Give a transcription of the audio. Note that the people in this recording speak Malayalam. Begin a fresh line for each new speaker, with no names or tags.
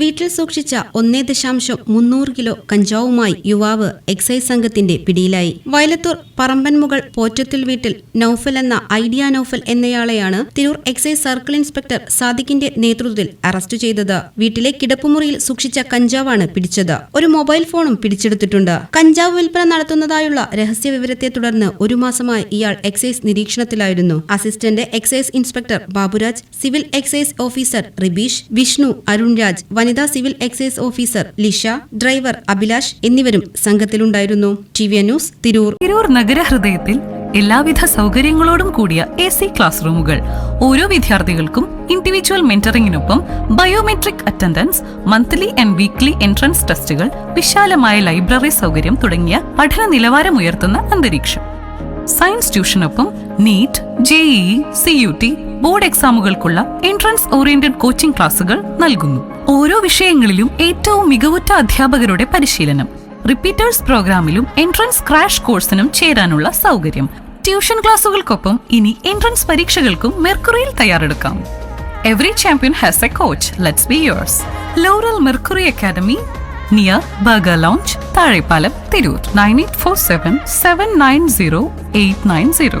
വീട്ടിൽ സൂക്ഷിച്ച ഒന്നേ ദശാംശം മുന്നൂറ് കിലോ കഞ്ചാവുമായി യുവാവ് എക്സൈസ് സംഘത്തിന്റെ പിടിയിലായി. വയലത്തൂർ പറമ്പൻമുകൾ പോറ്റത്തിൽ വീട്ടിൽ നൌഫൽ എന്ന ഐഡിയ നൌഫൽ എന്നയാളെയാണ് തിരൂർ എക്സൈസ് സർക്കിൾ ഇൻസ്പെക്ടർ സാദിഖിന്റെ നേതൃത്വത്തിൽ അറസ്റ്റ് ചെയ്തത്. വീട്ടിലെ കിടപ്പുമുറിയിൽ സൂക്ഷിച്ച കഞ്ചാവാണ് പിടിച്ചത്. ഒരു മൊബൈൽ ഫോണും പിടിച്ചെടുത്തിട്ടുണ്ട്. കഞ്ചാവ് വിൽപ്പന നടത്തുന്നതായുള്ള രഹസ്യ വിവരത്തെ തുടർന്ന് ഒരു മാസമായി ഇയാൾ excise നിരീക്ഷണത്തിലായിരുന്നു. Assistant excise inspector Baburaj civil excise officer Ribeesh Vishnu Arunraj വനിതാ civil excise officer Lisha driver Abhilash എന്നിവരും സംഘത്തിലുണ്ടായിരുന്നു. T V news Tirur.
Tirur നഗരഹൃദയത്തിൽ എല്ലാവിധ സൗകര്യങ്ങളോടും കൂടിയ എ സി ക്ലാസ് റൂമുകൾ. ഓരോ വിദ്യാർത്ഥികൾക്കും individual മെന്ററിംഗിനൊപ്പം biometric attendance monthly and weekly entrance ടെസ്റ്റുകൾ വിശാലമായ ലൈബ്രറി സൗകര്യം തുടങ്ങിയ പഠന നിലവാരം ഉയർത്തുന്ന അന്തരീക്ഷം. Science ട്യൂഷനൊപ്പം NEET JEE C U T board എക്സാമുകൾക്കുള്ള entrance oriented coaching ക്ലാസുകൾ നൽകുന്നു. ഓരോ വിഷയങ്ങളിലും ഏറ്റവും മികവുറ്റ അധ്യാപകരുടെ പരിശീലനം റിപ്പീറ്റേഴ്സ് പ്രോഗ്രാമിലും എൻട്രൻസ് ക്രാഷ് കോഴ്സിനും ചേരാനുള്ള സൗകര്യം. ട്യൂഷൻ ക്ലാസുകൾക്കൊപ്പം ഇനി എൻട്രൻസ് പരീക്ഷകൾക്കും മെർക്കുറിയിൽ തയ്യാറെടുക്കാം. Every champion has a coach let's be yours Laurel Mercury Academy near Burger Lounge Thazhepalam Tirur nine eight four seven seven nine zero eight nine zero